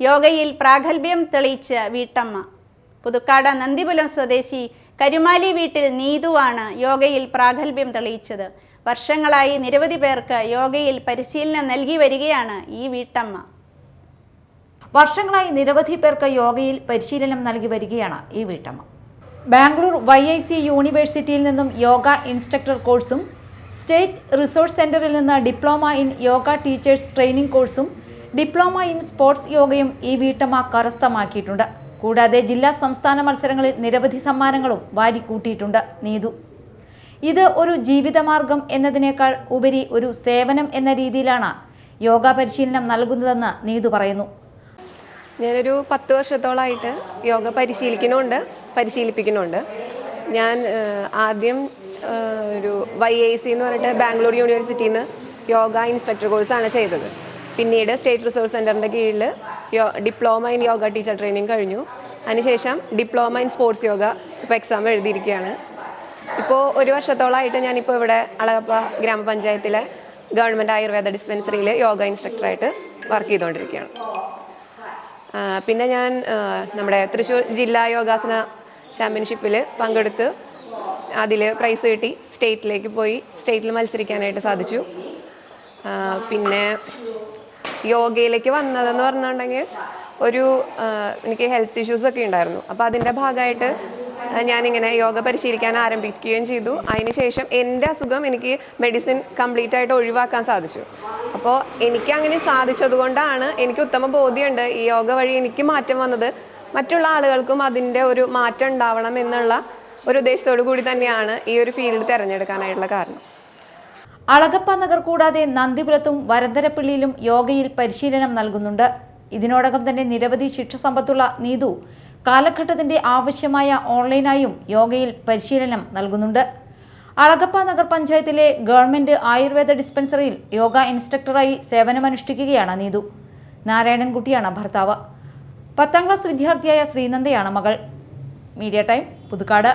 യോഗയിൽ പ്രാഗൽഭ്യം തെളിയിച്ച വീട്ടമ്മ. പുതുക്കാട് നന്ദിപുലം സ്വദേശി കരുമാലി വീട്ടിൽ നീതുവാണ് യോഗയിൽ പ്രാഗൽഭ്യം തെളിയിച്ചത്. വർഷങ്ങളായി നിരവധി പേർക്ക് യോഗയിൽ പരിശീലനം നൽകി വരികയാണ് ഈ വീട്ടമ്മ. വർഷങ്ങളായി നിരവധി പേർക്ക് യോഗയിൽ പരിശീലനം നൽകി വരികയാണ് ഈ വീട്ടമ്മ. ബാംഗ്ലൂർ വൈ ഐ സി യൂണിവേഴ്സിറ്റിയിൽ നിന്നും യോഗ ഇൻസ്ട്രക്ടർ കോഴ്സും സ്റ്റേറ്റ് റിസോർട്ട് സെന്ററിൽ നിന്ന് diploma in yoga teachers training കോഴ്സും ഡിപ്ലോമ ഇൻ സ്പോർട്സ് യോഗയും ഈ വീട്ടമ്മ കരസ്ഥമാക്കിയിട്ടുണ്ട്. കൂടാതെ ജില്ലാ സംസ്ഥാന മത്സരങ്ങളിൽ നിരവധി സമ്മാനങ്ങളും വാരിക്കൂട്ടിയിട്ടുണ്ട് നീതു. ഇത് ഒരു ജീവിതമാർഗം എന്നതിനേക്കാൾ ഉപരി ഒരു സേവനം എന്ന രീതിയിലാണ് യോഗ പരിശീലനം നൽകുന്നതെന്ന് നീതു പറയുന്നു. ഞാനൊരു പത്ത് വർഷത്തോളമായിട്ട് യോഗ പരിശീലിക്കുന്നുണ്ട് പരിശീലിപ്പിക്കുന്നുണ്ട്. ഞാൻ ആദ്യം ഒരു വൈ ഐ സി എന്ന് പറഞ്ഞിട്ട് ബാംഗ്ലൂർ യൂണിവേഴ്സിറ്റിയിൽ നിന്ന് യോഗ ഇൻസ്ട്രക്ടർ കോഴ്സാണ് ചെയ്തത്. പിന്നീട് സ്റ്റേറ്റ് റിസോഴ്സ് സെന്ററിന്റെ കീഴിൽ യോ diploma in yoga teacher training കഴിഞ്ഞു. അതിനുശേഷം ഡിപ്ലോമ ഇൻ സ്പോർട്സ് യോഗ ഇപ്പോൾ എക്സാം എഴുതിയിരിക്കുകയാണ്. ഇപ്പോൾ ഒരു വർഷത്തോളമായിട്ട് ഞാനിപ്പോൾ ഇവിടെ അളകപ്പ ഗ്രാമപഞ്ചായത്തിലെ ഗവൺമെന്റ് ആയുർവേദ ഡിസ്പെൻസറിയിൽ യോഗ ഇൻസ്ട്രക്ടറായിട്ട് വർക്ക് ചെയ്തുകൊണ്ടിരിക്കുകയാണ്. പിന്നെ ഞാൻ നമ്മുടെ തൃശ്ശൂർ ജില്ലാ യോഗാസന ചാമ്പ്യൻഷിപ്പിൽ പങ്കെടുത്ത് അതിൽ പ്രൈസ് കിട്ടി. സ്റ്റേറ്റിലേക്ക് പോയി സ്റ്റേറ്റിൽ മത്സരിക്കാനായിട്ട് സാധിച്ചു. പിന്നെ യോഗയിലേക്ക് വന്നതെന്ന് പറഞ്ഞിട്ടുണ്ടെങ്കിൽ ഒരു എനിക്ക് ഹെൽത്ത് ഇഷ്യൂസ് ഒക്കെ ഉണ്ടായിരുന്നു. അപ്പോൾ അതിന്റെ ഭാഗമായിട്ട് ഞാനിങ്ങനെ യോഗ പരിശീലിക്കാൻ ആരംഭിക്കുകയും ചെയ്തു. അതിനുശേഷം എന്റെ അസുഖം എനിക്ക് മെഡിസിൻ കംപ്ലീറ്റ് ആയിട്ട് ഒഴിവാക്കാൻ സാധിച്ചു. അപ്പോൾ എനിക്ക് അങ്ങനെ സാധിച്ചതുകൊണ്ടാണ് എനിക്ക് ഉത്തമ ബോധ്യമുണ്ട് ഈ യോഗ വഴി എനിക്ക് മാറ്റം വന്നത്. മറ്റുള്ള ആളുകൾക്കും അതിന്റെ ഒരു മാറ്റം ഉണ്ടാവണം എന്നുള്ള ഒരു ഉദ്ദേശത്തോടു കൂടി തന്നെയാണ് ഈ ഒരു ഫീൽഡ് തിരഞ്ഞെടുക്കാനായിട്ടുള്ള കാരണം. അളഗപ്പ നഗർ കൂടാതെ നന്ദിപുരത്തും വരന്തരപ്പള്ളിയിലും യോഗയിൽ പരിശീലനം നൽകുന്നുണ്ട്. ഇതിനോടകം തന്നെ നിരവധി ശിക്ഷ സമ്പത്തുള്ള നീതു കാലഘട്ടത്തിന്റെ ആവശ്യമായ ഓൺലൈനായും യോഗയിൽ പരിശീലനം നൽകുന്നുണ്ട്. അളകപ്പ നഗർ പഞ്ചായത്തിലെ ഗവൺമെന്റ് ആയുർവേദ ഡിസ്പെൻസറിയിൽ യോഗ ഇൻസ്ട്രക്ടറായി സേവനമനുഷ്ഠിക്കുകയാണ് നീതു. നാരായണൻകുട്ടിയാണ് ഭർത്താവ്. പത്താം ക്ലാസ് വിദ്യാർത്ഥിയായ ശ്രീനന്ദയാണ് മകൾ. Media time Puthukkad.